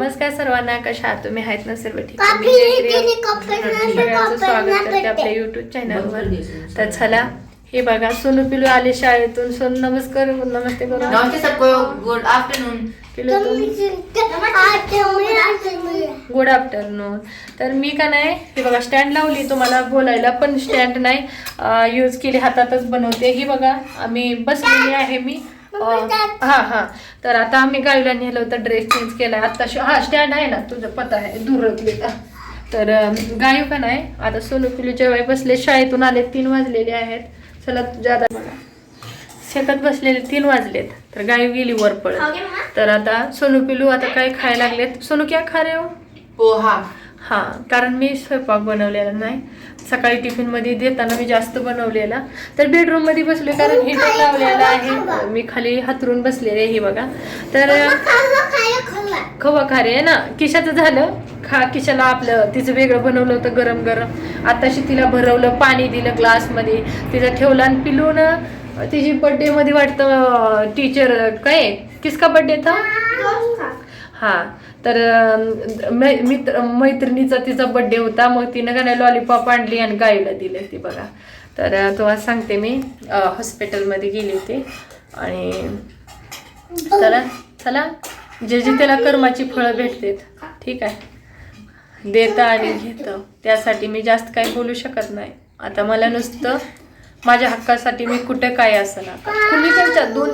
नमस्कार सर्वांना कशा आहात तुम्ही? आहेत ना सर्व ठीक? सगळ्यांचं स्वागत करते आपल्या. युट्यूब चॅनलवर तर चला हे बघा सोनू पिलू आले शाळेतून. सोनू नमस्कार नमस्ते करू नमस्ते सबको गुड आफ्टरनून गुड आफ्टरनून तर मी का नाही हे बघा स्टँड लावली. तुम्हाला बोलायला पण स्टँड नाही. यूज केली हातातच बनवते. ही बघा आम्ही बसलेली आहे मी. हा हा. तर आता आम्ही गावीला नेलं होतं ड्रेस चेंज केलाय आता श- हा स्टँड आहे ना तुझं पता आहे दुरतलेला तर. गायू का नाही आता सोनू पिलू जेव्हा बसले शाळेतून आले तीन वाजलेले आहेत. चला जादा बघा. शेतात बसलेले तीन वाजलेत. तर गायू गेली वर पडत तर आता सोनू पिलू आता काय खायला लागलेत? सोनू क्या खा रे हो? पोहा. हां कारण मी स्वयंपाक बनवलेला नाही. सकाळी टिफिनमध्ये देताना मी जास्त बनवलेला. तर बेडरूममध्ये बसले कारण हिटर लावलेला आहे. मी खाली हातरून बसलेले हे बघा. तर खवा खारे आहे ना? किशाचं झालं. खा किशाला आपलं तिचं वेगळं बनवलं होतं गरम गरम. आताशी तिला भरवलं पाणी दिलं ग्लासमध्ये तिचं ठेवलं आणि पिलून तिची बर्थडे मध्ये वाटतं टीचर काय? किसका बर्थडे था? हां तर मै- मित्र मैत्रिणीचा तिचा बड्डे होता मग तिनं का नाही लॉलीपॉप आणली आणि गाईला दिले ती बघा. तर तुम्हाला सांगते मी हॉस्पिटलमध्ये गेली होती आणि चला चला. जे जे त्याला कर्माची फळं भेटतात. ठीक आहे. देतं आणि घेतं. त्यासाठी मी जास्त काही बोलू शकत नाही. आता मला नुसतं माझ्या हक्कासाठी मी कुठं काय असं ना कुणी त्यांच्या दोन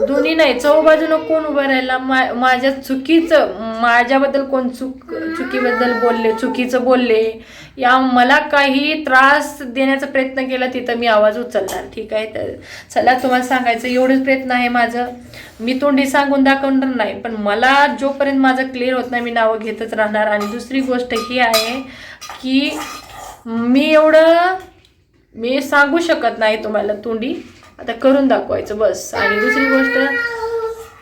दोन्ही नाही चौबाजूनं कोण उभं राहिला? मा माझ्या चुकीचं माझ्याबद्दल कोण चुक चुकीबद्दल बोलले चुकीचं बोलले? या मला काही त्रास देण्याचा प्रयत्न केला तिथं मी आवाज उचलणार. ठीक आहे? तर चला तुम्हाला सांगायचं एवढंच प्रयत्न आहे माझं. मी तोंडी सांगून दाखवणार नाही पण मला जोपर्यंत माझं क्लिअर होत नाही मी नावं घेतच राहणार. आणि दुसरी गोष्ट ही आहे की मी एवढं मी सांगू शकत नाही तुम्हाला तोंडी. आता करून दाखवायचं बस. आणि दुसरी गोष्ट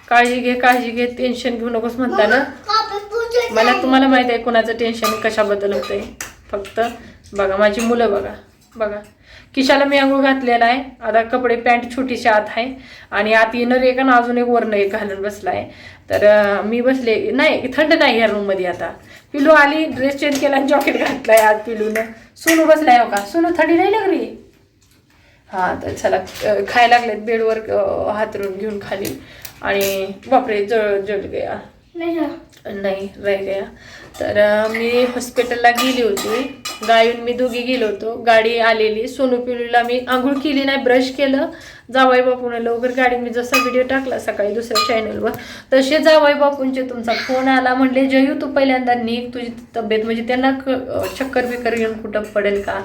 काळजी घे काळजी घे टेन्शन घेऊ नकोस म्हणता ना. मला तुम्हाला माहीत आहे कोणाचं टेन्शन कशाबद्दल आहे फक्त बघा माझी मुलं बघा बघा. किशाला मी अंघोळ घातलेला आहे. आता कपडे पॅन्ट छोटीशी आत आहे. आणि आत इनर एक आणि अजून एक वरनं एक घालून बसला आहे तर मी बसले नाही थंड नाही या रूममध्ये आता. पिलू आली ड्रेस चेंज केला आणि जॉकेट घातलाय आज पिलूनं. सोनू बसलाय हो का? सोनू थंडी नाही लागली? हां तर चला खायला लागलेत बेडवर हातरून घेऊन खाली. आणि बापरे जळ जळ गया. नाही रह गया. तर मी हॉस्पिटलला गेली होती. गायून मी दोघी गेलो होतो. गाडी आलेली. सोनू पिलूला मी आंघोळ केली नाही ब्रश केलं. जावाई बापूने लवकर गाडी मी जसा व्हिडिओ टाकला सकाळी दुसऱ्या चॅनलवर तसे जावाई बापूंचे तुमचा फोन आला. म्हणले जयू तू पहिल्यांदा निघ. तुझी तब्येत म्हणजे त्यांना क- चक्कर बिक्कर येऊन कुठं पडेल का?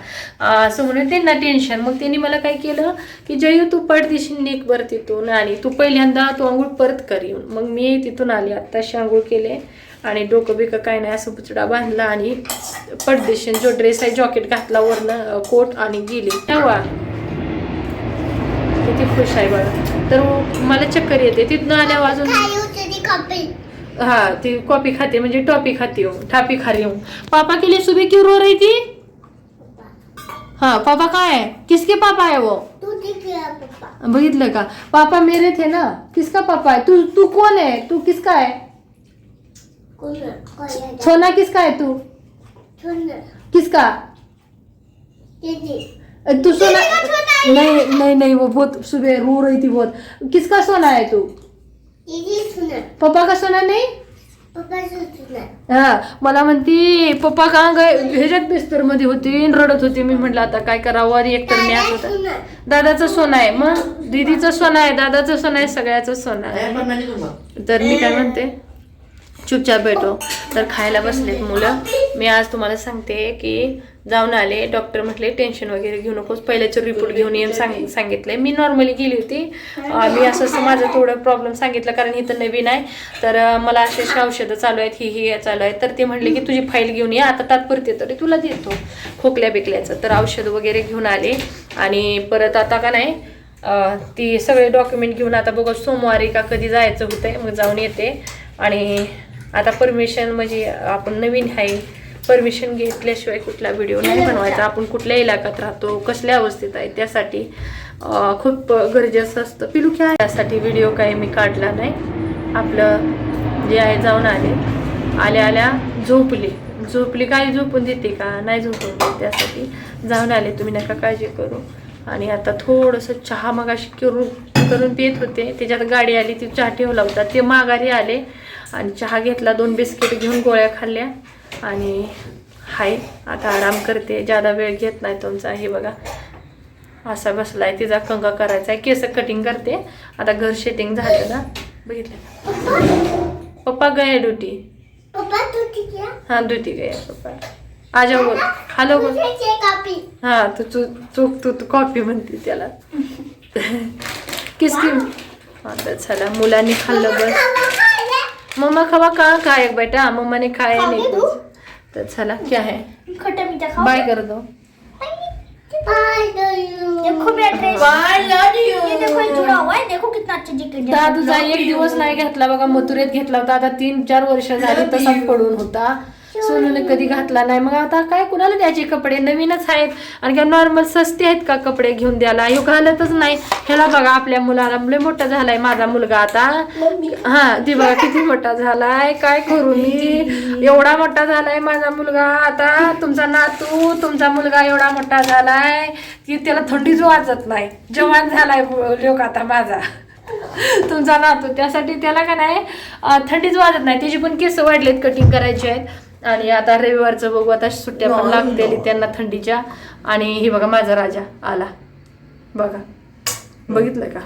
असं म्हणून त्यांना टेन्शन मग त्यांनी मला काय केलं की जयू तू पडदिशी निघ बरं तिथून आणि तू पहिल्यांदा तू आंघोळ परत कर येऊन. मग मी तिथून आली. आत्ताशी आंघोळ केले. आणि डोकं बिकं काय नाही असं पुचडा बांधला आणि पडदेशीन जो ड्रेस आहे जॉकेट घातला वरनं कोट आणि गेली. तेव्हा किती खुश आहे बघा तर मला चक्कर येते. तिथनं आल्या वाजून हा ती कॉफी खाते म्हणजे टॉफी खाते हो ठापी खाली हो पापा के लिए सुबह क्यों रो रही थी हाँ पापा कहाँ है किसके पापा है वो? बघितलं का? पापा मेरे थे ना. किसका पापा है तू तू कौन है तू किसका है सोना किसका है तू? किसका? तू सोना नहीं नहीं नहीं वो बहुत सुबह रो रही थी बहुत. किसका सोना है तू? पप्पा का सोना नाही? हा मला म्हणती पप्पा का ग- ह्याच्यात बिस्तरमध्ये होती रडत होती. मी म्हटलं आता काय करावं? आणि एकतर मी आत होता दादाचं सोनं आहे. मग दीदीचं सोनं आहे दादाचं सोनं आहे सगळ्याचं सोनं आहे. तर मी काय म्हणते? चुपचाप भेटो. तर खायला बसलेत मुलं. मी आज तुम्हाला सांगते की जाऊन आले. डॉक्टर म्हटले टेन्शन वगैरे घेऊ नकोस. पहिल्याचे रिपोर्ट घेऊन येऊन सांग सांगितले मी नॉर्मली गेली होती. मी असं असं माझं थोडं प्रॉब्लेम सांगितलं कारण इथं नवीन आहे. तर मला असे असे औषधं चालू आहेत ही ही चालू आहेत. तर ते म्हटले की तुझी फाईल घेऊन ये. आता तात्पुरते तरी तुला देतो. खोकल्या बिकल्याचं. तर औषध वगैरे घेऊन आले. आणि परत आता का नाही ती सगळे डॉक्युमेंट घेऊन आता बघा सोमवारी का कधी जायचं होतंय मग जाऊन येते. आणि आता परमिशन म्हणजे आपण नवीन आहे. परमिशन घेतल्याशिवाय कुठला व्हिडिओ नाही बनवायचा. आपण कुठल्या इलाक्यात राहतो कसल्या अवस्थेत आहे त्यासाठी खूप गरजेचं असतं. पिलू काय त्यासाठी व्हिडिओ काही मी काढला नाही. आपलं जे आहे जाऊन आले. आल्या आल्या झोपली. झोपली काय झोपून देते का? नाही झोपून देत. त्यासाठी जाऊन आले. तुम्ही नका काळजी करू. आणि आता थोडंसं चहा मगाशी करून करून पित होते. त्याच्यात गाडी आली ती चहा ठेवला होता. ते माघारी आले. आणि चहा घेतला दोन बिस्किट घेऊन गोळ्या खाल्ल्या. आणि हाय आता आराम करते. जादा वेळ घेत नाही तुमचा हे बघा. असा बसलाय तिचा कंगा करायचा आहे केस कटिंग करते. आता घर शेटिंग झालं ना बघितलं? पप्पा गए ड्युटी? आहे? हाँ ड्युटी गए पप्पा. आ जाओ बोल. हॅलो बोल हा तू तू चूक तू तू कॉफी म्हणते त्याला. किस की तर चला मुलांनी खाल्लं बस. मम्मा खावा का? काय बेटा. मम्मा ने खाया नहीं तू? कुछ तर चला क्या है? खट्टा मीठा खाओ बाय कर दो. देखो मेरा ड्रेस I love you. ये देखो ये जुड़ा हुआ है. देखो कितना अच्छा जैकेट दादूचा एक दिवस नाही घेतला बघा मथुरेत घेतला होता. आता तीन चार वर्ष झाली तसाच पडून होता. सोनूने कधी घातला नाही. मग आता काय कुणाला द्यायचे कपडे? नवीनच आहेत. आणि काय नॉर्मल सस्ते आहेत का कपडे घेऊन द्यायला? ह्यो घालतच नाही. ह्याला बघा आपल्या मुलाला लय मोठा झालाय माझा मुलगा आता. हा ती बघा किती मोठा झालाय. काय करू मी? एवढा मोठा झालाय माझा मुलगा. आता तुमचा नातू तुमचा मुलगा एवढा मोठा झालाय की त्याला थंडीच वाजत नाही. जवान झालाय लोक आता माझा. तुमचा नातू. त्यासाठी त्याला का नाही थंडीच वाजत नाही. त्याची पण केस वाढलेत कटिंग करायचे आहेत. आणि आता रविवारचं बघू आता सुट्ट्या पण लागतील त्यांना थंडीच्या. आणि हे बघा माझा राजा आला. बघा. बघितलं का?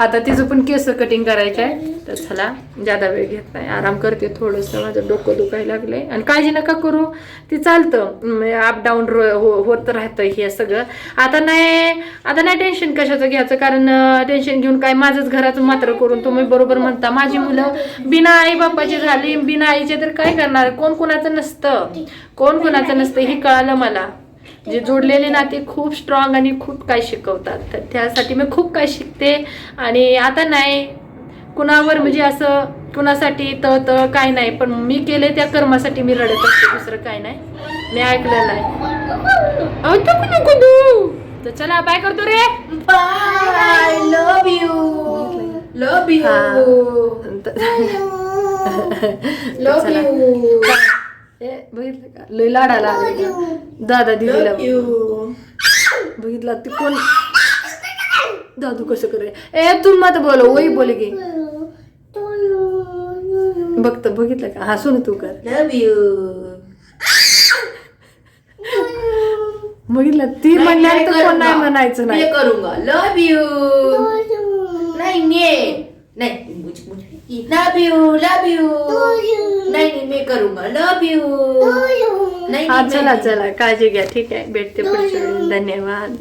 आता तिचं पण केस कटिंग करायचं आहे. तर चला जादा वेळ घेत नाही. आराम करते थोडंसं. माझं डोकं दुखायला लागलंय. आणि काळजी नका करू. ती चालतं. अप डाऊन हो, होत राहतं हे सगळं. आता नाही आता नाही टेन्शन कशाचं घ्यायचं? कारण टेन्शन घेऊन काय माझंच घराचं मात्र करून तुम्ही बरोबर म्हणता. माझी मुलं बिना आई बापाची झाली. बिना आईचे तर काय करणार? कोण कोणाचं नसतं. कोण कोणाचं नसतं हे कळालं मला. जे जोडलेले नाते खूप स्ट्रॉंग आणि खूप काय शिकवतात तर त्यासाठी मी खूप काय शिकते आणि आता नाही कुणावर म्हणजे असं कुणासाठी त त काय नाही पण मी केले त्या कर्मासाठी मी रडत असते दुसरं काय नाही मी नको देऊ. तर चला बाय करतो रे Bye. Love you. Love you. Love चला. ए, बघितलं का? लय लाडाला आले का? दादा दिदीला you. बघितलं ती कोण? दादू कसं करे ए तू मत बोल वही बोल गे बघत बघितलं का? हसून तू कर. Love you. बघितलं? ती म्हणल्यानंतर कोण नाही म्हणायचं नाही. मैं करूंगा लव यू नहीं मैं. नहीं मुझ मुझ लव यू लव यू नहीं नहीं मैं करूंगा लव यू नहीं हा नहीं, चला चला काळजी घ्या ठीक आहे भेटते पुढच्या धन्यवाद.